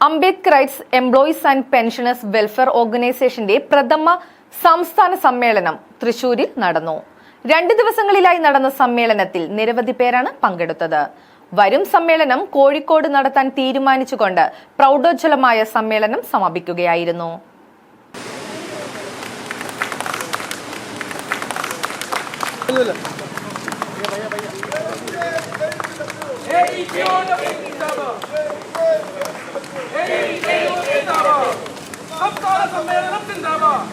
Ambedkarites employees and pensioners welfare ഓർഗനൈസേഷന്റെ പ്രഥമ സംസ്ഥാന സമ്മേളനം തൃശൂരിൽ നടന്നു രണ്ട് ദിവസങ്ങളിലായി നടന്ന സമ്മേളനത്തിൽ നിരവധി പേരാണ് പങ്കെടുത്തത് വരും സമ്മേളനം കോഴിക്കോട് നടത്താൻ തീരുമാനിച്ചുകൊണ്ട് പ്രൗഢോജ്വലമായ സമ്മേളനം സമാപിക്കുകയായിരുന്നു സംസ്ഥാന സമ്മേളനം സിന്ദാബാദ്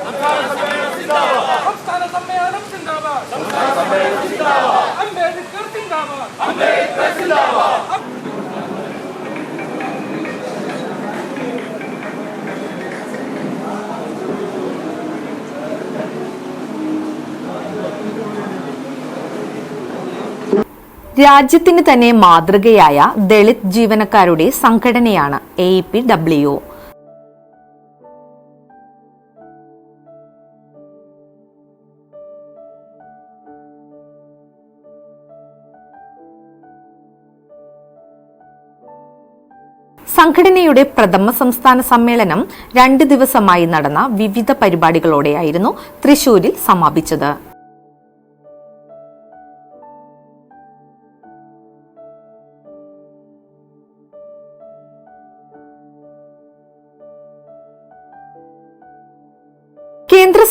സംസ്ഥാന സമ്മേളനം സിന്ദാബാദ് അംബേദ്കർ സിന്ദാബാദ് രാജ്യത്തിന് തന്നെ മാതൃകയായ ദളിത് ജീവനക്കാരുടെ സംഘടനയാണ് എ പി ഡബ്ല്യു സംഘടനയുടെ പ്രഥമ സംസ്ഥാന സമ്മേളനം രണ്ട് ദിവസമായി നടന്ന വിവിധ പരിപാടികളോടെയായിരുന്നു തൃശൂരിൽ സമാപിച്ചത്.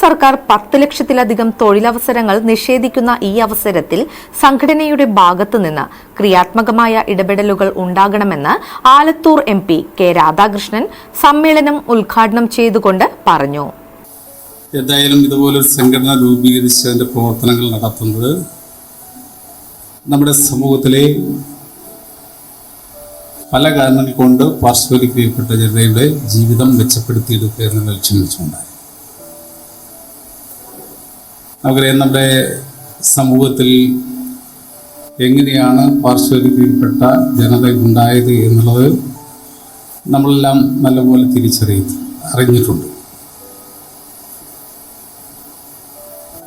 സർക്കാർ പത്ത് ലക്ഷത്തിലധികം തൊഴിലവസരങ്ങൾ നിഷേധിക്കുന്ന ഈ അവസരത്തിൽ സംഘടനയുടെ ഭാഗത്തു നിന്ന് ക്രിയാത്മകമായ ഇടപെടലുകൾ ഉണ്ടാകണമെന്ന് Alathur M P K Radhakrishnan സമ്മേളനം ഉദ്ഘാടനം ചെയ്തുകൊണ്ട് പറഞ്ഞു. എന്തായാലും ഇതുപോലൊരു സംഘടന രൂപീകരിച്ച് അതിന്റെ പ്രവർത്തനങ്ങൾ നടത്തുന്നത് നമ്മുടെ സമൂഹത്തിലെ പല കാരണങ്ങൾ കൊണ്ട് പാർശ്വവൽക്കരിക്കപ്പെട്ട ജനതയുടെ ജീവിതം മെച്ചപ്പെടുത്തിയെടുക്കുക എന്ന ലക്ഷ്യം വെച്ചുകൊണ്ടായി നമുക്കറിയാം നമ്മുടെ സമൂഹത്തിൽ എങ്ങനെയാണ് പാർശ്വരീതിയിൽപ്പെട്ട ജനത ഉണ്ടായത് എന്നുള്ളത് നമ്മളെല്ലാം നല്ലപോലെ തിരിച്ചറിയും അറിഞ്ഞിട്ടുണ്ട്.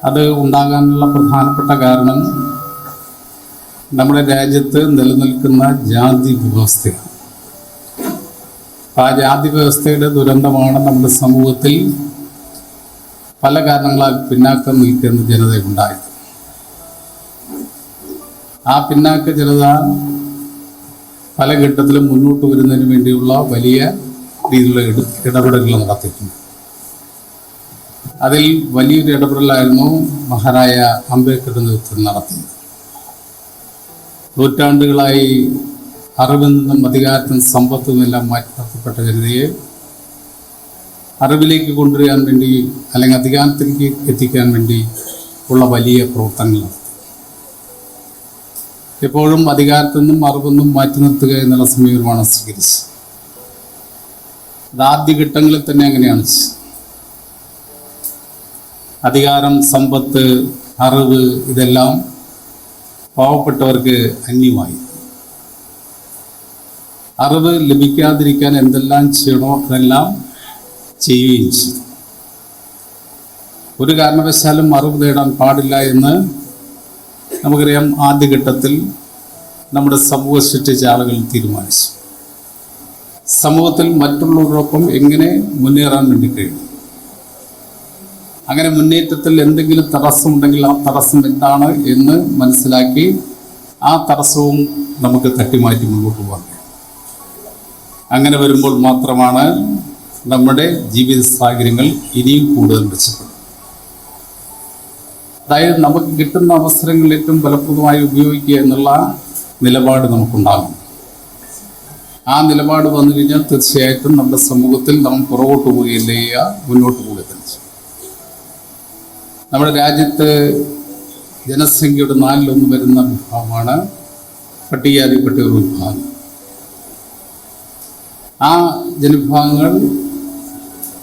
അത് ഉണ്ടാകാനുള്ള പ്രധാനപ്പെട്ട കാരണം നമ്മുടെ രാജ്യത്ത് നിലനിൽക്കുന്ന ജാതി വ്യവസ്ഥയാണ്. ആ ജാതി വ്യവസ്ഥയുടെ ദുരന്തമാണ് നമ്മുടെ സമൂഹത്തിൽ പല കാരണങ്ങളാൽ പിന്നാക്കം നിൽക്കുന്ന ജനത ഉണ്ടായത് ആ പിന്നാക്ക ജനത പല ഘട്ടത്തിലും മുന്നോട്ട് വരുന്നതിന് വേണ്ടിയുള്ള വലിയ രീതിയിലുള്ള ഇടപെടലുകൾ നടത്തിയിട്ടുണ്ട്. അതിൽ വലിയൊരു ഇടപെടലായിരുന്നു മഹാനായ അംബേദ്കറുടെ നേതൃത്വം നടത്തിയത്. നൂറ്റാണ്ടുകളായി അറിവിൽ നിന്നും അധികാരത്തിൽ സമ്പത്തിൽ നിന്നെല്ലാം മാറ്റി ജനതയെ അറിവിലേക്ക് കൊണ്ടുവരാൻ വേണ്ടി അല്ലെങ്കിൽ അധികാരത്തിലേക്ക് എത്തിക്കാൻ വേണ്ടി ഉള്ള വലിയ പ്രവർത്തനങ്ങളാണ് എപ്പോഴും അധികാരത്തിൽ നിന്നും അറിവൊന്നും മാറ്റി നിർത്തുക എന്നുള്ള സമീപനമാണ് സ്വീകരിച്ചത്. അത് ആദ്യഘട്ടങ്ങളിൽ തന്നെ അങ്ങനെയാണ് അധികാരം സമ്പത്ത് അറിവ് ഇതെല്ലാം പാവപ്പെട്ടവർക്ക് അന്യമായി. അറിവ് ലഭിക്കാതിരിക്കാൻ എന്തെല്ലാം ചെയ്യണോ അതെല്ലാം ചെയ്യുകയും ചെയ്തു. ഒരു കാരണവശാലും അറിവ് നേടാൻ പാടില്ല എന്ന് നമുക്കറിയാം ആദ്യഘട്ടത്തിൽ നമ്മുടെ സമൂഹ സൃഷ്ടിച്ച ആളുകൾ തീരുമാനിച്ചു. സമൂഹത്തിൽ മറ്റുള്ളവരോടൊപ്പം എങ്ങനെ മുന്നേറാൻ വേണ്ടി കഴിയും? അങ്ങനെ മുന്നേറ്റത്തിൽ എന്തെങ്കിലും തടസ്സമുണ്ടെങ്കിൽ ആ തടസ്സം എന്താണ് എന്ന് മനസ്സിലാക്കി ആ തടസ്സവും നമുക്ക് തട്ടിമാറ്റി മുന്നോട്ട് പോകാം അങ്ങനെ വരുമ്പോൾ മാത്രമാണ് നമ്മുടെ ജീവിത സാഹചര്യങ്ങൾ ഇനിയും കൂടുതൽ മെച്ചപ്പെടും. അതായത് നമുക്ക് കിട്ടുന്ന അവസരങ്ങൾ ഏറ്റവും ഫലപ്രദമായി ഉപയോഗിക്കുക എന്നുള്ള നിലപാട് നമുക്കുണ്ടാകും. ആ നിലപാട് വന്നു കഴിഞ്ഞാൽ തീർച്ചയായിട്ടും നമ്മുടെ സമൂഹത്തിൽ നാം പുറകോട്ട് പോവുകയില്ല മുന്നോട്ട് പോവുക തന്നെ ചെയ്യും. നമ്മുടെ രാജ്യത്ത് ജനസംഖ്യയുടെ നാലിലൊന്ന് വരുന്ന വിഭാഗമാണ് പട്ടികജാതിപ്പെട്ട വിഭാഗം. ആ ജനവിഭാഗങ്ങൾ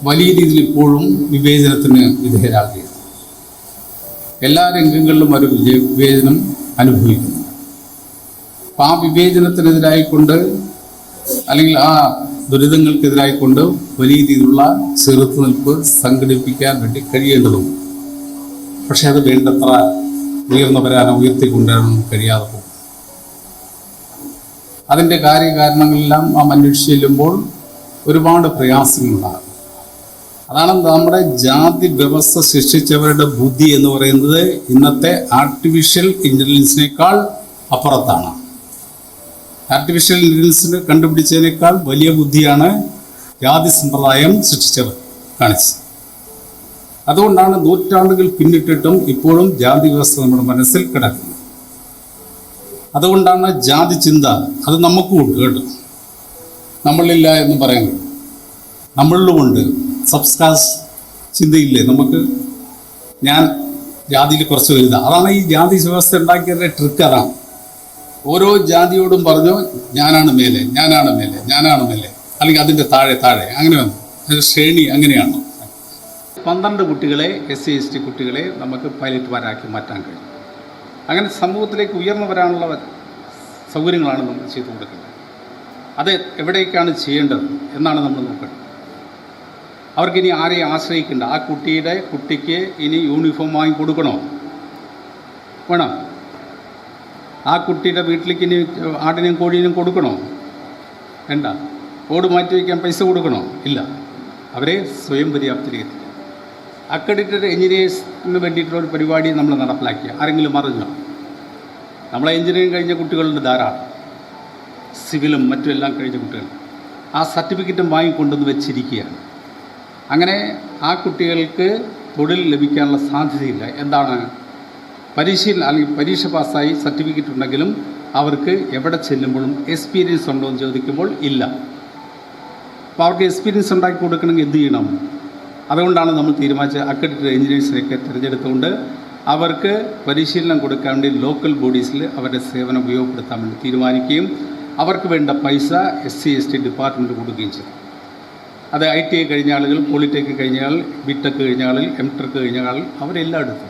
വലിയ രീതിയിൽ ഇപ്പോഴും വിവേചനത്തിന് വിധേയരാകുകയാണ്. എല്ലാ രംഗങ്ങളിലും ഒരു വിവേചനം അനുഭവിക്കുന്നു. അപ്പം ആ വിവേചനത്തിനെതിരായിക്കൊണ്ട് അല്ലെങ്കിൽ ആ ദുരിതങ്ങൾക്കെതിരായിക്കൊണ്ട് വലിയ രീതിയിലുള്ള ചെറുത്തുനിൽപ്പ് സംഘടിപ്പിക്കാൻ വേണ്ടി കഴിയേണ്ടതുണ്ട്. പക്ഷെ അത് വേണ്ടത്ര ഉയർന്നവരാനോ ഉയർത്തിക്കൊണ്ടുവരാനോ കഴിയാതെ പോകും. അതിന്റെ കാര്യകാരണങ്ങളെല്ലാം നാം അന്വേഷിച്ച് ചെല്ലുമ്പോൾ ഒരുപാട് പ്രയാസങ്ങളുണ്ടാകും. അതാണ് നമ്മുടെ ജാതി വ്യവസ്ഥ സൃഷ്ടിച്ചവരുടെ ബുദ്ധി എന്ന് പറയുന്നത് ഇന്നത്തെ ആർട്ടിഫിഷ്യൽ ഇന്റലിജൻസിനേക്കാൾ അപ്പുറത്താണ്. ആർട്ടിഫിഷ്യൽ ഇന്റലിജൻസിന് കണ്ടുപിടിച്ചതിനേക്കാൾ വലിയ ബുദ്ധിയാണ് ജാതി സമ്പ്രദായം സൃഷ്ടിച്ചവർ കാണിച്ചത്. അതുകൊണ്ടാണ് നൂറ്റാണ്ടുകൾ പിന്നിട്ടിട്ടും ഇപ്പോഴും ജാതി വ്യവസ്ഥ നമ്മുടെ മനസ്സിൽ കിടക്കുന്നത്. അതുകൊണ്ടാണ് ജാതി ചിന്ത അത് നമുക്കും ഉണ്ട് കേട്ടോ. നമ്മളില്ല എന്ന് പറയുന്നത് നമ്മളിലുമുണ്ട്. സബ്സ്കാസ് ചിന്തയില്ലേ? നമുക്ക് ഞാൻ ജാതിയിൽ കുറച്ച് വലുതാ. അതാണ് ഈ ജാതി വ്യവസ്ഥ ഉണ്ടാക്കിയതിന്റെ ട്രിക്ക് അതാണ് ഓരോ ജാതിയോടും പറഞ്ഞു ഞാനാണ് മേലെ ഞാനാണ് മേലെ ഞാനാണ് മേലെ. അല്ലെങ്കിൽ അതിന്റെ താഴെ താഴെ. അങ്ങനെ വന്നു. ശ്രേണി അങ്ങനെയാണ്. പന്ത്രണ്ട് കുട്ടികളെ എസ് സി എസ് ടി കുട്ടികളെ നമുക്ക് പൈലറ്റ്മാരാക്കി മാറ്റാൻ കഴിയും. അങ്ങനെ സമൂഹത്തിലേക്ക് ഉയർന്നു വരാനുള്ള സൗകര്യങ്ങളാണ് നമ്മൾ ചെയ്തു കൊടുക്കുന്നത് അത് എവിടേക്കാണ് ചെയ്യേണ്ടത് എന്നാണ് നമ്മൾ നോക്കേണ്ടത്. അവർക്കിനി ആരെയും ആശ്രയിക്കേണ്ട. ആ കുട്ടിയുടെ കുട്ടിക്ക് ഇനി യൂണിഫോം വാങ്ങി കൊടുക്കണോ? വേണം? ആ കുട്ടിയുടെ വീട്ടിലേക്ക് ഇനി ആടിനും കോഴിനും കൊടുക്കണോ? വേണ്ട. ഓട് മാറ്റി വയ്ക്കാൻ പൈസ കൊടുക്കണോ? ഇല്ല. അവരെ സ്വയം പര്യാപ്തരിക അക്രഡിറ്റഡ് എഞ്ചിനീയേഴ്സിന് വേണ്ടിയിട്ടുള്ള ഒരു പരിപാടി നമ്മൾ നടപ്പിലാക്കിയ. ആരെങ്കിലും അറിഞ്ഞോ? നമ്മളെ എഞ്ചിനീയറിംഗ് കഴിഞ്ഞ കുട്ടികളുടെ ധാരാളം. സിവിലും മറ്റുമെല്ലാം കഴിഞ്ഞ കുട്ടികൾ. ആ സർട്ടിഫിക്കറ്റും വാങ്ങിക്കൊണ്ടുവന്ന് വെച്ചിരിക്കുകയാണ്. അങ്ങനെ ആ കുട്ടികൾക്ക് തൊഴിൽ ലഭിക്കാനുള്ള സാധ്യതയില്ല. എന്താണ്? പരീക്ഷയിൽ അല്ലെങ്കിൽ പരീക്ഷ പാസ്സായി സർട്ടിഫിക്കറ്റ് ഉണ്ടെങ്കിലും അവർക്ക് എവിടെ ചെല്ലുമ്പോഴും എക്സ്പീരിയൻസ് ഉണ്ടോ എന്ന് ചോദിക്കുമ്പോൾ ഇല്ല. അപ്പോൾ അവർക്ക് എക്സ്പീരിയൻസ് ഉണ്ടാക്കി കൊടുക്കണമെങ്കിൽ എന്ത് ചെയ്യണം? അതുകൊണ്ടാണ് നമ്മൾ തീരുമാനിച്ച അക്രഡിറ്റഡ് എഞ്ചിനീയേഴ്സിനെയൊക്കെ തിരഞ്ഞെടുത്തുകൊണ്ട് അവർക്ക് പരിശീലനം കൊടുക്കാൻ വേണ്ടി ലോക്കൽ ബോഡീസിൽ അവരുടെ സേവനം ഉപയോഗപ്പെടുത്താൻ വേണ്ടി തീരുമാനിക്കുകയും അവർക്ക് വേണ്ട പൈസ S C S T department കൊടുക്കുകയും ചെയ്തു. അത് ഐ ടി ഐ കഴിഞ്ഞ ആളുകൾ പോളിടെക് കഴിഞ്ഞ ആൾ ബിടെക് കഴിഞ്ഞ ആളിൽ എം ടെക് കഴിഞ്ഞ ആൾ അവരെല്ലാം എടുത്തു.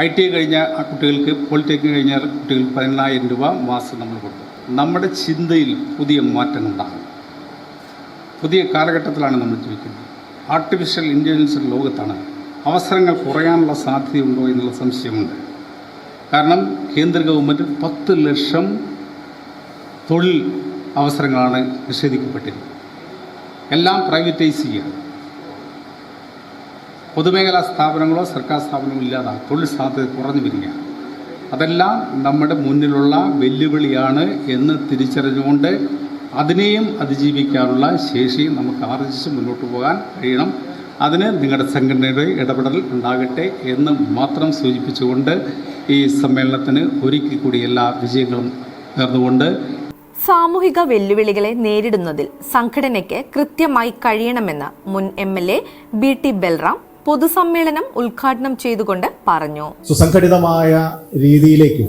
ഐ ടി ഐ കഴിഞ്ഞ കുട്ടികൾക്ക് പോളിടെക് കഴിഞ്ഞ കുട്ടികൾക്ക് പതിനെണ്ണായിരം രൂപ മാസം നമ്മൾ കൊടുത്തു. നമ്മുടെ ചിന്തയിൽ പുതിയ മാറ്റങ്ങൾ ഉണ്ടാകും. പുതിയ കാലഘട്ടത്തിലാണ് നമ്മൾ ജീവിക്കുന്നത്. ആർട്ടിഫിഷ്യൽ ഇന്റലിജൻസ് ലോകത്താണ്. അവസരങ്ങൾ കുറയാനുള്ള സാധ്യതയുണ്ടോ എന്നുള്ള സംശയമുണ്ട്. കാരണം കേന്ദ്ര ഗവൺമെന്റ് പത്ത് ലക്ഷം തൊഴിൽ അവസരങ്ങളാണ് നിഷേധിക്കപ്പെട്ടിരിക്കുന്നത്. എല്ലാം പ്രൈവറ്റൈസ് ചെയ്യുക പൊതുമേഖലാ സ്ഥാപനങ്ങളോ സർക്കാർ സ്ഥാപനങ്ങളോ ഇല്ലാതാകും തൊഴിൽ സാധ്യത കുറഞ്ഞു വരിക അതെല്ലാം നമ്മുടെ മുന്നിലുള്ള വെല്ലുവിളിയാണ് എന്ന് തിരിച്ചറിഞ്ഞുകൊണ്ട് അതിനെയും അതിജീവിക്കാനുള്ള ശേഷി നമുക്ക് ആർജിച്ച് മുന്നോട്ട് പോകാൻ കഴിയണം. അതിന് നിങ്ങളുടെ സംഘടനയുടെ ഇടപെടൽ ഉണ്ടാകട്ടെ എന്ന് മാത്രം സൂചിപ്പിച്ചുകൊണ്ട് ഈ സമ്മേളനത്തിന് ഒരിക്കൽ കൂടി എല്ലാ വിജയങ്ങളും നേർന്നുകൊണ്ട് സാമൂഹിക വെല്ലുവിളികളെ നേരിടുന്നതിൽ സംഘടനയ്ക്ക് കൃത്യമായി കഴിയണമെന്ന് മുൻ M L A B T Balram പൊതുസമ്മേളനം ഉദ്ഘാടനം ചെയ്തുകൊണ്ട് പറഞ്ഞു. സുസംഘടിതമായ രീതിയിലേക്ക്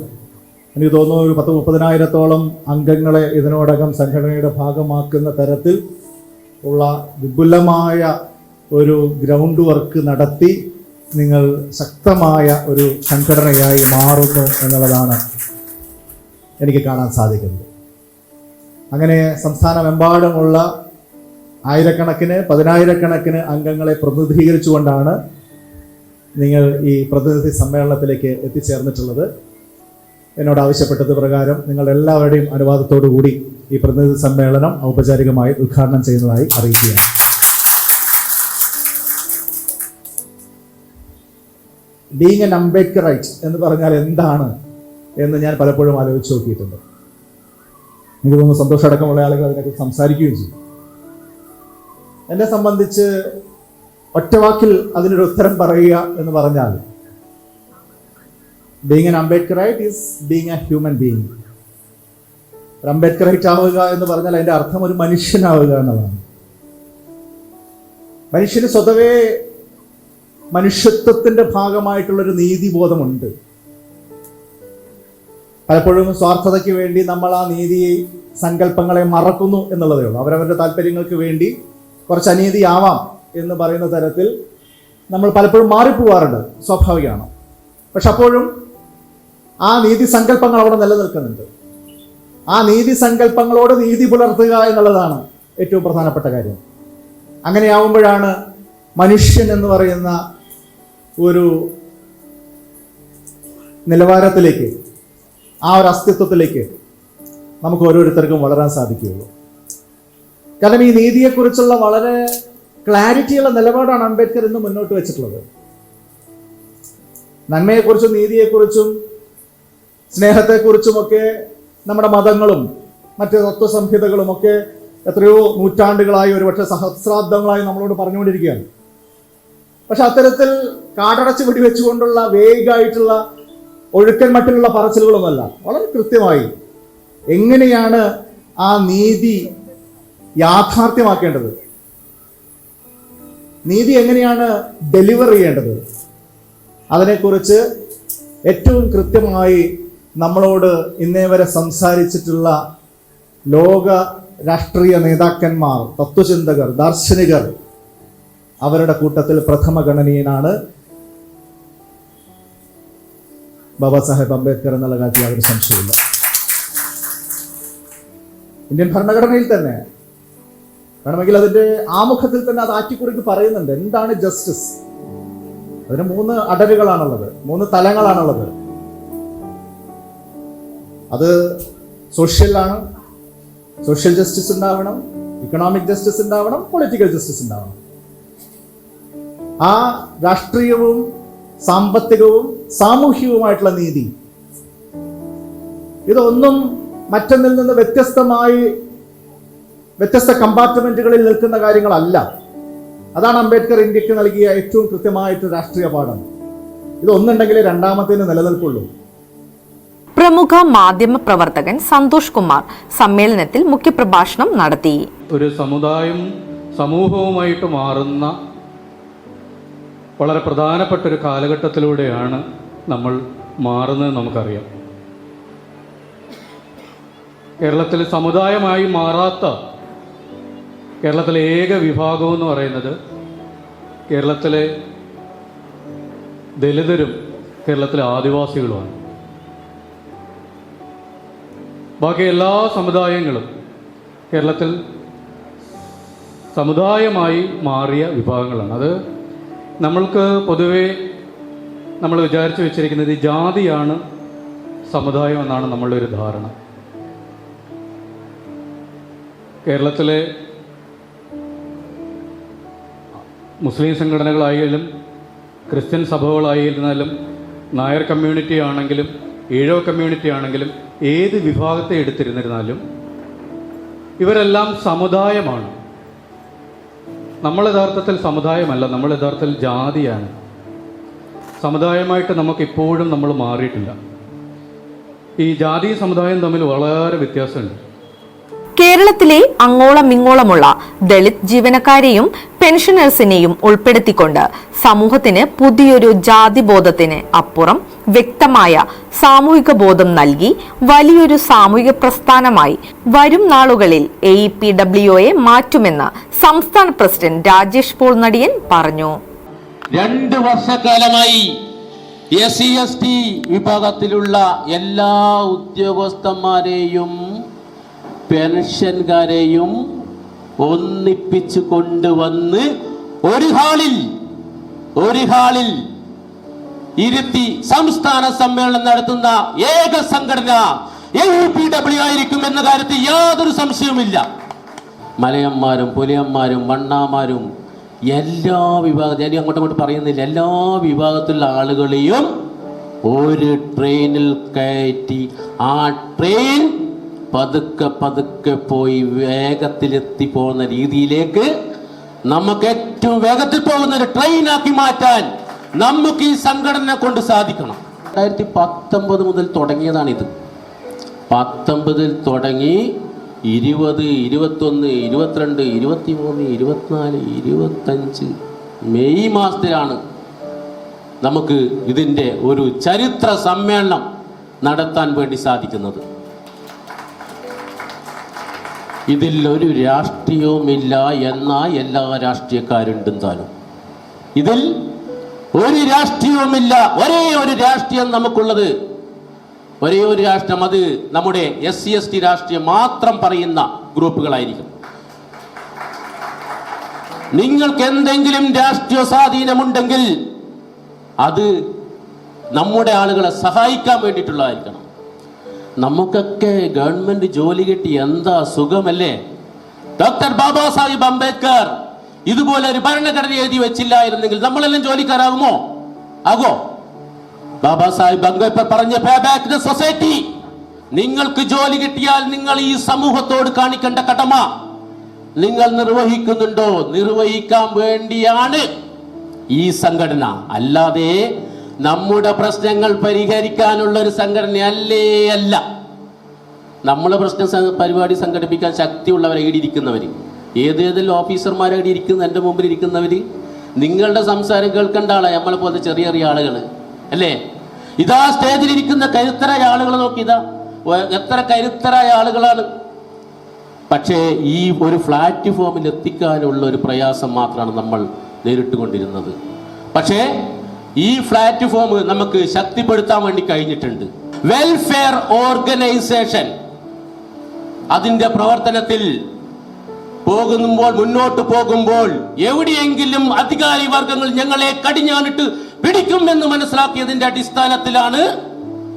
എനിക്ക് തോന്നുന്നു ഒരു പത്ത് മുപ്പതിനായിരത്തോളം അംഗങ്ങളെ ഇതിനോടകം സംഘടനയുടെ ഭാഗമാക്കുന്ന തരത്തിൽ ഉള്ള വിപുലമായ ഒരു ഗ്രൗണ്ട് വർക്ക് നടത്തി നിങ്ങൾ ശക്തമായ ഒരു സംഘടനയായി മാറുന്നു എന്നുള്ളതാണ് എനിക്ക് കാണാൻ സാധിക്കുന്നത്. അങ്ങനെ സംസ്ഥാനമെമ്പാടുമുള്ള ആയിരക്കണക്കിന് പതിനായിരക്കണക്കിന് അംഗങ്ങളെ പ്രതിനിധീകരിച്ചുകൊണ്ടാണ് നിങ്ങൾ ഈ പ്രതിനിധി സമ്മേളനത്തിലേക്ക് എത്തിച്ചേർന്നിട്ടുള്ളത്. എന്നോട് ആവശ്യപ്പെട്ടത് പ്രകാരം നിങ്ങൾ എല്ലാവരുടെയും അനുവാദത്തോടു കൂടി ഈ പ്രതിനിധി സമ്മേളനം ഔപചാരികമായി ഉദ്ഘാടനം ചെയ്യുന്നതായി അറിയിക്കുകയാണ്. ബീങ് എൻ അംബേദ്കർ റൈറ്റ് എന്ന് പറഞ്ഞാൽ എന്താണ് എന്ന് ഞാൻ പലപ്പോഴും ആലോചിച്ച് നോക്കിയിട്ടുണ്ട്. എനിക്ക് തോന്നുന്നു സന്തോഷമടക്കമുള്ള ആളുകൾ അതിനെക്കുറിച്ച് സംസാരിക്കുകയും ചെയ്യും. എന്നെ സംബന്ധിച്ച് ഒറ്റവാക്കിൽ അതിനൊരു ഉത്തരം പറയുക എന്ന് പറഞ്ഞാൽ being an Ambedkarite is being a human being ഒരു അംബേദ്കറൈറ്റ് ആവുക എന്ന് പറഞ്ഞാൽ അതിന്റെ അർത്ഥം ഒരു മനുഷ്യനാവുക എന്നുള്ളതാണ്. മനുഷ്യന് സ്വതവേ മനുഷ്യത്വത്തിന്റെ ഭാഗമായിട്ടുള്ളൊരു നീതിബോധമുണ്ട്. പലപ്പോഴും സ്വാർത്ഥതയ്ക്ക് വേണ്ടി നമ്മൾ ആ നീതിയെ സങ്കല്പങ്ങളെ മറക്കുന്നു എന്നുള്ളതേ ഉള്ളൂ. അവരവരുടെ താല്പര്യങ്ങൾക്ക് വേണ്ടി കുറച്ച് അനീതിയാവാം എന്ന് പറയുന്ന തരത്തിൽ നമ്മൾ പലപ്പോഴും മാറിപ്പോവാറുണ്ട് സ്വാഭാവികമാണ്. പക്ഷെ അപ്പോഴും ആ നീതി സങ്കല്പങ്ങൾ അവിടെ നിലനിൽക്കുന്നുണ്ട്. ആ നീതി സങ്കല്പങ്ങളോട് നീതി പുലർത്തുക എന്നുള്ളതാണ് ഏറ്റവും പ്രധാനപ്പെട്ട കാര്യം. അങ്ങനെയാവുമ്പോഴാണ് മനുഷ്യൻ എന്ന് പറയുന്ന ഒരു നിലവാരത്തിലേക്ക് ആ ഒരു അസ്തിത്വത്തിലേക്ക് നമുക്ക് ഓരോരുത്തർക്കും വളരാൻ സാധിക്കുകയുള്ളൂ. കാരണം ഈ നീതിയെക്കുറിച്ചുള്ള വളരെ ക്ലാരിറ്റിയുള്ള നിലപാടാണ് അംബേദ്കർ ഇന്ന് മുന്നോട്ട് വെച്ചിട്ടുള്ളത്. നന്മയെക്കുറിച്ചും നീതിയെക്കുറിച്ചും സ്നേഹത്തെക്കുറിച്ചുമൊക്കെ നമ്മുടെ മതങ്ങളും മറ്റ് തത്വസംഹിതകളും ഒക്കെ എത്രയോ നൂറ്റാണ്ടുകളായി ഒരുപക്ഷെ സഹസ്രാബ്ദങ്ങളായി നമ്മളോട് പറഞ്ഞുകൊണ്ടിരിക്കുകയാണ്. പക്ഷെ അത്തരത്തിൽ കാടടച്ച് വെടിവെച്ചുകൊണ്ടുള്ള വേഗമായിട്ടുള്ള ഒഴുക്കൻ മട്ടിലുള്ള പറച്ചിലുകളൊന്നുമല്ല. വളരെ കൃത്യമായി എങ്ങനെയാണ് ആ നീതി യാഥാർത്ഥ്യമാക്കേണ്ടത്? നീതി എങ്ങനെയാണ് ഡെലിവർ ചെയ്യേണ്ടത്? അതിനെക്കുറിച്ച് ഏറ്റവും കൃത്യമായി നമ്മളോട് ഇന്നേ വരെ സംസാരിച്ചിട്ടുള്ള ലോക രാഷ്ട്രീയ നേതാക്കന്മാർ തത്വചിന്തകർ ദാർശനികർ അവരുടെ കൂട്ടത്തിൽ പ്രഥമ ഗണനീയനാണ് ബാബാ സാഹേബ് അംബേദ്കർ എന്നുള്ള കാര്യത്തിൽ യാതൊരു സംശയമില്ല ഇന്ത്യൻ ഭരണഘടനയിൽ തന്നെ വേണമെങ്കിൽ അതിന്റെ ആമുഖത്തിൽ തന്നെ അത് ആറ്റിക്കുറിക്ക് പറയുന്നുണ്ട്. എന്താണ് ജസ്റ്റിസ് അതിന് മൂന്ന് അടരുകളാണുള്ളത്. മൂന്ന് തലങ്ങളാണുള്ളത്. അത് സോഷ്യലാണ് സോഷ്യൽ ജസ്റ്റിസ് ഉണ്ടാവണം ഇക്കണോമിക് ജസ്റ്റിസ് ഉണ്ടാവണം പൊളിറ്റിക്കൽ ജസ്റ്റിസ് ഉണ്ടാവണം. ആ രാഷ്ട്രീയവും സാമ്പത്തികവും സാമൂഹികവുമായിട്ടുള്ള നീതി. ഇതൊന്നും മറ്റൊന്നിൽ നിന്ന് വ്യത്യസ്തമായി വ്യത്യസ്ത കമ്പാർട്ട്മെന്റുകളിൽ നിൽക്കുന്ന കാര്യങ്ങളല്ല. അതാണ് അംബേദ്കർ ഇന്ത്യയ്ക്ക് നൽകിയ ഏറ്റവും കൃത്യമായിട്ട് രാഷ്ട്രീയ പാഠം. ഇതൊന്നുണ്ടെങ്കിൽ രണ്ടാമത്തേന് നിലനിൽക്കുള്ളൂ പ്രമുഖ മാധ്യമ പ്രവർത്തകൻ സന്തോഷ് കുമാർ സമ്മേളനത്തിൽ മുഖ്യപ്രഭാഷണം നടത്തി. ഒരു സമുദായം സമൂഹവുമായിട്ട് മാറുന്ന വളരെ പ്രധാനപ്പെട്ട ഒരു കാലഘട്ടത്തിലൂടെയാണ് നമ്മൾ മാറുന്നത് നമുക്കറിയാം. കേരളത്തിൽ സമുദായമായി മാറാത്ത കേരളത്തിലെ ഏക വിഭാഗം എന്ന് പറയുന്നത് കേരളത്തിലെ ദലിതരും കേരളത്തിലെ ആദിവാസികളുമാണ്. ബാക്കി എല്ലാ സമുദായങ്ങളും കേരളത്തിൽ സമുദായമായി മാറിയ വിഭാഗങ്ങളാണ്. അത് നമ്മൾക്ക് പൊതുവേ നമ്മൾ വിചാരിച്ചു വെച്ചിരിക്കുന്നത് ഈ ജാതിയാണ് സമുദായം എന്നാണ് നമ്മളുടെ ഒരു ധാരണ. കേരളത്തിലെ മുസ്ലിം സംഘടനകളായാലും ക്രിസ്ത്യൻ സഭകളായിരുന്നാലും നായർ കമ്മ്യൂണിറ്റി ആണെങ്കിലും ഈഴവ കമ്മ്യൂണിറ്റി ആണെങ്കിലും ഏത് വിഭാഗത്തെ എടുത്തിരുന്നിരുന്നാലും ഇവരെല്ലാം സമുദായമാണ്. നമ്മൾ യഥാർത്ഥത്തിൽ സമുദായമല്ല നമ്മൾ യഥാർത്ഥത്തിൽ ജാതിയാണ്. സമുദായമായിട്ട് നമുക്ക് ഇപ്പോഴും നമ്മൾ മാറിയിട്ടില്ല. ഈ ജാതി സമുദായം തമ്മിൽ വളരെ വ്യത്യാസമുണ്ട്. കേരളത്തിലെ അങ്ങോളമിങ്ങോളമുള്ള ദളിത് ജീവനക്കാരെയും പെൻഷനേഴ്സിനെയും ഉൾപ്പെടുത്തിക്കൊണ്ട് സമൂഹത്തിന് പുതിയൊരു ജാതിബോധത്തിന് അപ്പുറം വ്യക്തമായ സാമൂഹിക ബോധം നൽകി വലിയൊരു സാമൂഹിക പ്രസ്ഥാനമായി വരും നാളുകളിൽ എ പി ഡബ്ല്യുഒയെ മാറ്റുമെന്ന് സംസ്ഥാന പ്രസിഡന്റ് രാജേഷ് പോൾ നടിയൻ പറഞ്ഞു. രണ്ട് വർഷക്കാലമായി എസ് സി എസ് ടി വിഭാഗത്തിലുള്ള എല്ലാ ഉദ്യോഗസ്ഥന്മാരെയും പെൻഷൻകാരെയും ഒന്നിപ്പിച്ചു കൊണ്ടുവന്ന് ഒരു ഹാളിൽ ഒരു ഹാളിൽ ഇരുത്തി സംസ്ഥാന സമ്മേളനം നടത്തുന്ന ഏക സംഘടന ആയിരിക്കും എന്ന കാര്യത്തിൽ യാതൊരു സംശയവുമില്ല. മലയന്മാരും പുലയന്മാരും വണ്ണാമാരും എല്ലാ വിഭാഗം ഞാൻ അങ്ങോട്ടും അങ്ങോട്ട് പറയുന്നില്ല. എല്ലാ വിഭാഗത്തിലുള്ള ആളുകളെയും ഒരു ട്രെയിനിൽ കയറ്റി ആ ട്രെയിൻ പതുക്കെ പതുക്കെ പോയി വേഗത്തിലെത്തി പോകുന്ന രീതിയിലേക്ക് നമുക്ക് ഏറ്റവും വേഗത്തിൽ പോകുന്ന ഒരു ട്രെയിനാക്കി മാറ്റാൻ നമുക്ക് ഈ സംഘടന കൊണ്ട് സാധിക്കണം. രണ്ടായിരത്തി പത്തൊമ്പത് മുതൽ തുടങ്ങിയതാണിത് പത്തൊമ്പതിൽ തുടങ്ങി ഇരുപത് ഇരുപത്തൊന്ന് ഇരുപത്തിരണ്ട് ഇരുപത്തിമൂന്ന് ഇരുപത്തിനാല് ഇരുപത്തഞ്ച് മെയ് മാസത്തിലാണ് നമുക്ക് ഇതിന്റെ ഒരു ചരിത്ര സമ്മേളനം നടത്താൻ വേണ്ടി സാധിക്കുന്നത്. ഇതിൽ ഒരു രാഷ്ട്രീയവുമില്ല എന്ന എല്ലാ രാഷ്ട്രീയക്കാരുണ്ടും താനും. ഇതിൽ ഒരു രാഷ്ട്രീയവുമില്ല. ഒരേ ഒരു രാഷ്ട്രീയം നമുക്കുള്ളത്. ഒരേ ഒരു രാഷ്ട്രം അത് നമ്മുടെ എസ് സി എസ് ടി രാഷ്ട്രീയം മാത്രം പറയുന്ന ഗ്രൂപ്പുകളായിരിക്കും. നിങ്ങൾക്ക് എന്തെങ്കിലും രാഷ്ട്രീയ സ്വാധീനമുണ്ടെങ്കിൽ അത് നമ്മുടെ ആളുകളെ സഹായിക്കാൻ വേണ്ടിയിട്ടുള്ളതായിരിക്കണം. നമുക്കൊക്കെ ഗവൺമെന്റ് ജോലി കിട്ടി. എന്താ സുഖമല്ലേ? ഡോക്ടർ ബാബാ സാഹിബ് അംബേദ്കർ ഇതുപോലെ ഒരു ഭരണഘടന എഴുതി വെച്ചില്ലായിരുന്നെങ്കിൽ നമ്മളെല്ലാം ജോലിക്കാരാകുമോ ആകോ? ബാബാ സാഹിബ് അംബേദ്കർ പറഞ്ഞ സൊസൈറ്റി നിങ്ങൾക്ക് ജോലി കിട്ടിയാൽ നിങ്ങൾ ഈ സമൂഹത്തോട് കാണിക്കേണ്ട കടമ നിങ്ങൾ നിർവഹിക്കുന്നുണ്ടോ? നിർവഹിക്കാൻ വേണ്ടിയാണ് ഈ സംഘടന. അല്ലാതെ നമ്മുടെ പ്രശ്നങ്ങൾ പരിഹരിക്കാനുള്ള ഒരു സംഘടന അല്ലേ. അല്ല നമ്മളെ പ്രശ്നം പരിപാടി സംഘടിപ്പിക്കാൻ ശക്തിയുള്ളവരെ ഇടിയിരിക്കുന്നവർ ഏതേതെല്ലാം ഓഫീസർമാരെ ഇവിടെ ഇരിക്കുന്ന എന്റെ മുമ്പിൽ ഇരിക്കുന്നവർ നിങ്ങളുടെ സംസാരം കേൾക്കേണ്ട ആളാണ് നമ്മളെ പോലത്തെ ചെറിയ ചെറിയ ആളുകൾ അല്ലേ? ഇതാ സ്റ്റേജിൽ ഇരിക്കുന്ന കരുത്തരായ ആളുകൾ നോക്കി ഇതാ. എത്ര കരുത്തരായ ആളുകളാണ്. പക്ഷേ ഈ ഒരു പ്ലാറ്റ്ഫോമിൽ എത്തിക്കാനുള്ള ഒരു പ്രയാസം മാത്രമാണ് നമ്മൾ നേരിട്ടുകൊണ്ടിരുന്നത്. പക്ഷേ ഈ പ്ലാറ്റ്ഫോം നമുക്ക് ശക്തിപ്പെടുത്താൻ വേണ്ടി കഴിഞ്ഞിട്ടുണ്ട്. വെൽഫെയർ ഓർഗനൈസേഷൻ അതിന്റെ പ്രവർത്തനത്തിൽ പോകുമ്പോൾ മുന്നോട്ട് പോകുമ്പോൾ എവിടെയെങ്കിലും അധികാരി വർഗങ്ങൾ ഞങ്ങളെ കടിഞ്ഞാണിട്ട് പിടിക്കും എന്ന് മനസ്സിലാക്കിയതിന്റെ അടിസ്ഥാനത്തിലാണ്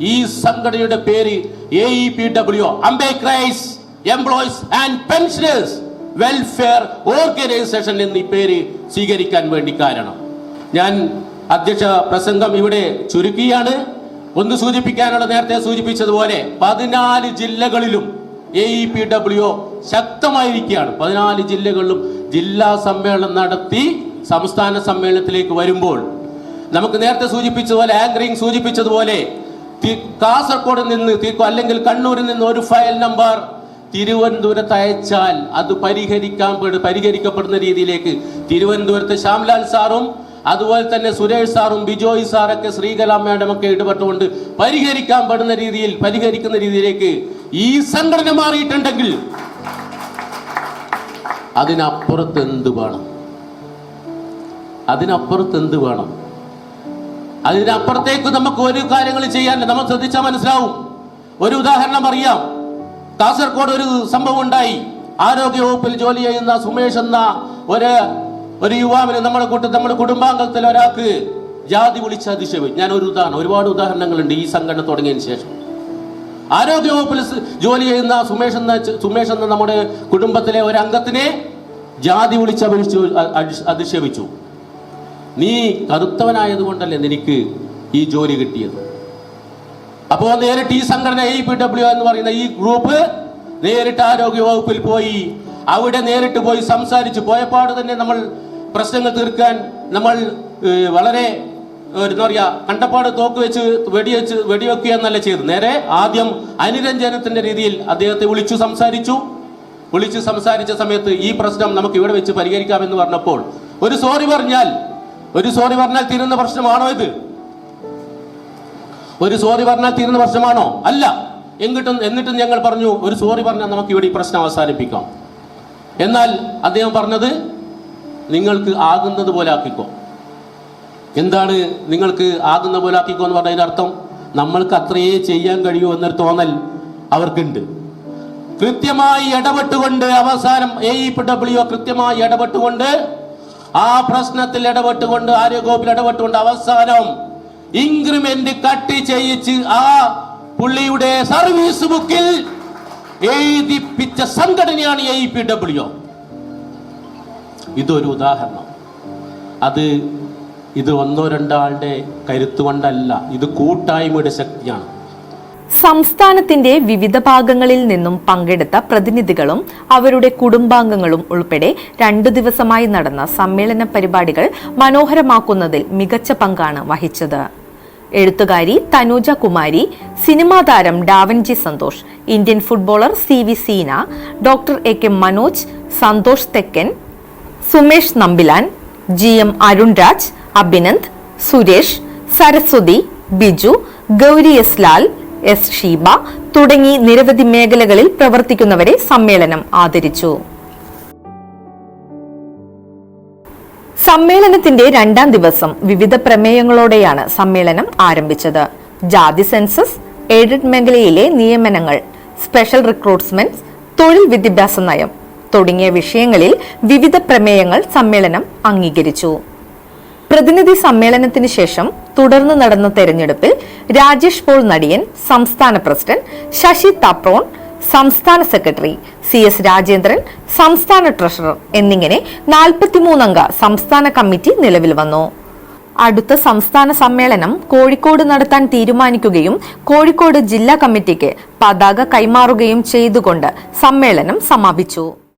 ഈ സംഘടനയുടെ പേര് A E P W Ambedkarites employees and pensioners welfare organisation എന്നീ പേര് സ്വീകരിക്കാൻ വേണ്ടി കാരണം. ഞാൻ അധ്യക്ഷ പ്രസംഗം ഇവിടെ ചുരുക്കിയാണ്. ഒന്ന് സൂചിപ്പിക്കാനുള്ള നേരത്തെ സൂചിപ്പിച്ചതുപോലെ പതിനാല് ജില്ലകളിലും എ ഇ പി ഡബ്ല്യു ശക്തമായിരിക്കുകയാണ്. പതിനാല് ജില്ലകളിലും ജില്ലാ സമ്മേളനം നടത്തി സംസ്ഥാന സമ്മേളനത്തിലേക്ക് വരുമ്പോൾ നമുക്ക് നേരത്തെ സൂചിപ്പിച്ചതുപോലെ ആങ്കറിംഗ് സൂചിപ്പിച്ചതുപോലെ കാസർഗോഡ് നിന്ന് അല്ലെങ്കിൽ കണ്ണൂരിൽ നിന്ന് ഒരു ഫയൽ നമ്പർ തിരുവനന്തപുരത്ത് അയച്ചാൽ അത് പരിഹരിക്കാൻ പെട- പരിഹരിക്കപ്പെടുന്ന രീതിയിലേക്ക് തിരുവനന്തപുരത്ത് ശ്യാംലാൽ സാറും അതുപോലെ തന്നെ സുരേഷ് സാറും ബിജോയ് സാറൊക്കെ ശ്രീകല മാഡം ഒക്കെ ഇടപെട്ടുകൊണ്ട് പരിഹരിക്കാൻ പെടുന്ന രീതിയിൽ പരിഹരിക്കുന്ന രീതിയിലേക്ക് ഈ സംഘടന മാറിയിട്ടുണ്ടെങ്കിൽ അതിനപ്പുറത്ത് എന്ത് വേണം? അതിനപ്പുറത്ത് എന്ത് വേണം? അതിനപ്പുറത്തേക്ക് നമുക്ക് ഒരു കാര്യങ്ങൾ ചെയ്യാൻ നമ്മൾ ശ്രദ്ധിച്ചാൽ മനസ്സിലാവും. ഒരു ഉദാഹരണം അറിയാം. കാസർഗോഡ് ഒരു സംഭവം ഉണ്ടായി. ആരോഗ്യ വകുപ്പിൽ ജോലി ചെയ്യുന്ന സുമേഷ് എന്ന ഒരു ഒരു യുവാവിന് നമ്മുടെ കൂട്ടം നമ്മുടെ കുടുംബാംഗത്തിൽ ഒരാൾക്ക് ജാതി വിളിച്ച അതിശയം ഞാൻ ഒരു ഉദാഹരണം ഒരുപാട് ഉദാഹരണങ്ങളുണ്ട് ഈ സംഘടന തുടങ്ങിയതിന് ശേഷം. ആരോഗ്യ വകുപ്പിൽ സ് ജോലി ചെയ്യുന്ന സുമേഷ് എന്ന സുമേഷ് എന്ന നമ്മുടെ കുടുംബത്തിലെ ഒരു അംഗത്തിനെ ജാതി വിളിച്ച് അപേക്ഷിച്ചു അധിക്ഷേപിച്ചു. നീ കറുത്തവനായതുകൊണ്ടല്ലേ നിനക്ക് ഈ ജോലി കിട്ടിയത്? അപ്പോൾ നേരിട്ട് ഈ സംഘടന ഇ പി ഡബ്ല്യു എന്ന് പറയുന്ന ഈ ഗ്രൂപ്പ് നേരിട്ട് ആരോഗ്യ വകുപ്പിൽ പോയി അവിടെ നേരിട്ട് പോയി സംസാരിച്ചു പോയപ്പാട് തന്നെ നമ്മൾ പ്രശ്നങ്ങൾ തീർക്കാൻ നമ്മൾ വളരെ എന്താ പറയുക കണ്ടപ്പാട് തോക്ക് വെച്ച് വെടിവെച്ച് വെടിവെക്കുക എന്നല്ല ചെയ്തു നേരെ ആദ്യം അനുരഞ്ജനത്തിന്റെ രീതിയിൽ അദ്ദേഹത്തെ വിളിച്ചു സംസാരിച്ചു. വിളിച്ചു സംസാരിച്ച സമയത്ത് ഈ പ്രശ്നം നമുക്ക് ഇവിടെ വെച്ച് പരിഹരിക്കാമെന്ന് പറഞ്ഞപ്പോൾ ഒരു സോറി പറഞ്ഞാൽ ഒരു സോറി പറഞ്ഞാൽ തീരുന്ന പ്രശ്നമാണോ ഇത്? ഒരു സോറി പറഞ്ഞാൽ തീരുന്ന പ്രശ്നമാണോ? അല്ല. എങ്കിട്ടും എന്നിട്ടും ഞങ്ങൾ പറഞ്ഞു ഒരു സോറി പറഞ്ഞാൽ നമുക്ക് ഇവിടെ ഈ പ്രശ്നം അവസാനിപ്പിക്കാം. എന്നാൽ അദ്ദേഹം പറഞ്ഞത് നിങ്ങൾക്ക് ആകുന്നത് പോലെ ആക്കിക്കോ. എന്താണ് നിങ്ങൾക്ക് ആകുന്ന പോലെ ആക്കിക്കോ എന്ന് പറഞ്ഞതിന്റെ അർത്ഥം? നമ്മൾക്ക് അത്രയേ ചെയ്യാൻ കഴിയൂ എന്നൊരു തോന്നൽ അവർക്കുണ്ട്. കൃത്യമായി ഇടപെട്ടുകൊണ്ട് അവസാനം എ ഇ പി ഡബ്ല്യു കൃത്യമായി ഇടപെട്ടുകൊണ്ട് ആ പ്രശ്നത്തിൽ ഇടപെട്ടുകൊണ്ട് ആരോഗ്യവകുപ്പിൽ ഇടപെട്ടുകൊണ്ട് അവസാനം ഇൻക്രിമെന്റ് കട്ട് ചെയ്യിച്ച് ആ പുള്ളിയുടെ സർവീസ് ബുക്കിൽ എഴുതിപ്പിച്ച സംഘടനയാണ് എ ഇ പി ഡബ്ല്യു ഇതൊരു ഉദാഹരണം. അത് ഇത് ഒന്നോ രണ്ടോ ആളുടെ കരുത്ത് കൊണ്ടല്ല ഇത് കൂട്ടായ്മയുടെ ശക്തിയാണ്. സംസ്ഥാനത്തിന്റെ വിവിധ ഭാഗങ്ങളിൽ നിന്നും പങ്കെടുത്ത പ്രതിനിധികളും അവരുടെ കുടുംബാംഗങ്ങളും ഉൾപ്പെടെ രണ്ടു ദിവസമായി നടന്ന സമ്മേളന പരിപാടികൾ മനോഹരമാക്കുന്നതിൽ മികച്ച പങ്കാണ് വഹിച്ചത്. എഴുത്തുകാരി തനൂജ കുമാരി സിനിമാ താരം Davanji Santhosh Indian footballer C V Seena doctor A K Manoj Santhosh Thekkan Sumesh Nambilan G M Arun Raj Abhinand Suresh Saraswathi Biju Gouri S Lal S Sheeba തുടങ്ങി നിരവധി മേഖലകളിൽ പ്രവർത്തിക്കുന്നവരെ സമ്മേളനം ആദരിച്ചു. സമ്മേളനത്തിന്റെ രണ്ടാം ദിവസം വിവിധ പ്രമേയങ്ങളോടെയാണ് സമ്മേളനം ആരംഭിച്ചത്. ജാതി സെൻസസ് എയ്ഡഡ് മേഖലയിലെ നിയമനങ്ങൾ സ്പെഷ്യൽ റിക്രൂട്ട്മെന്റ് തൊഴിൽ വിദ്യാഭ്യാസ നയം തുടങ്ങിയ വിഷയങ്ങളിൽ വിവിധ പ്രമേയങ്ങൾ സമ്മേളനം അംഗീകരിച്ചു. പ്രതിനിധി സമ്മേളനത്തിന് ശേഷം തുടർന്ന് നടന്ന തെരഞ്ഞെടുപ്പിൽ രാജേഷ് പോൾ നടിയൻ സംസ്ഥാന പ്രസിഡന്റ് ശശി തപ്രോൺ സംസ്ഥാന സെക്രട്ടറി സി എസ് രാജേന്ദ്രൻ സംസ്ഥാന ട്രഷറർ എന്നിങ്ങനെ നാൽപ്പത്തിമൂന്നംഗ സംസ്ഥാന കമ്മിറ്റി നിലവിൽ വന്നു. അടുത്ത സംസ്ഥാന സമ്മേളനം കോഴിക്കോട് നടത്താൻ തീരുമാനിക്കുകയും കോഴിക്കോട് ജില്ലാ കമ്മിറ്റിക്ക് പതാക കൈമാറുകയും ചെയ്തുകൊണ്ട് സമ്മേളനം സമാപിച്ചു.